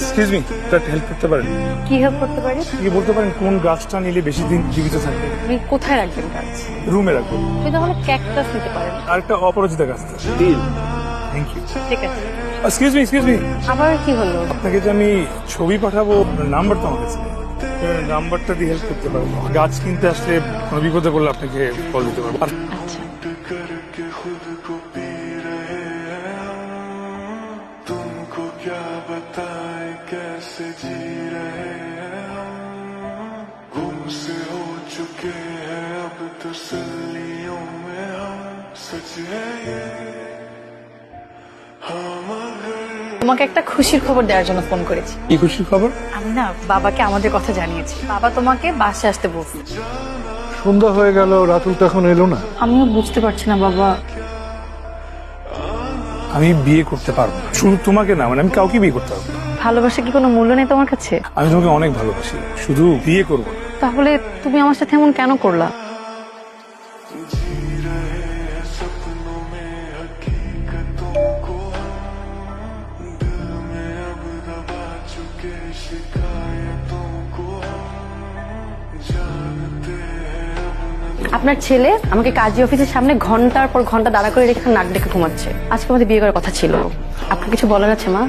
Excuse me একটা help করতে পারেন? কি হেল্প করতে পারি? কি বলতে পারেন কোন গাছটা নিলে বেশি দিন জীবিত থাকবে? আপনি কোথায় রাখবেন গাছ? রুমে রাখব আপনি তাহলে ক্যাকটাস নিতে পারেন। আরেকটা অপরাজিতা গাছ থ্যাংক ইউ ঠিক আছে। এক্সকিউজ মি এক্সকিউজ মি আবার কি হলো? আপনাকে যে আমি ছবি পাঠাবো নাম্বার তো আমার কাছে নাম্বারটা দিয়ে হেল্প করতে পারব গাছ কিনতে আসলে কোনো বিপদে পড়লে আপনাকে কল দিতে পারব। আচ্ছা। बताए कैसे जी रहे हैं हम गुम से हो चुके हैं अब तसलियों में हम सच है ये हम अगर তোমাকে একটা খুশির খবর দেওয়ার জন্য ফোন করেছি কি খুশির খবর আমি না বাবাকে আমাদের কথা জানিয়েছি বাবা তোমাকে বাসে আসতে বলছে সন্ধ্যা হয়ে গেল রাতুল তো এখন এলো না আমিও বুঝতে পারছি না বাবা আমি বিয়ে করতে পারবো না। শুধু তোমাকে না মানে আমি কাউকে বিয়ে করতে পারবো না। ভালোবাসা কি কোনো মূল্য নেই তোমার কাছে আমি তোমাকে অনেক ভালোবাসি শুধু বিয়ে করবো না। তাহলে তুমি আমার সাথে এমন কেন করলা सपनों में हकीकतों को हम दिल में अब दबा चुके शिकायतों আপনার ছেলে আমাকে কাজী অফিসের সামনে ঘণ্টার পর ঘণ্টা দাঁড়া করে রেখে নাক ডেকে ঘুমাচ্ছে। আজকে আমাদের বিয়ে করার কথা ছিল। আপনার কিছু বলার আছে, মা?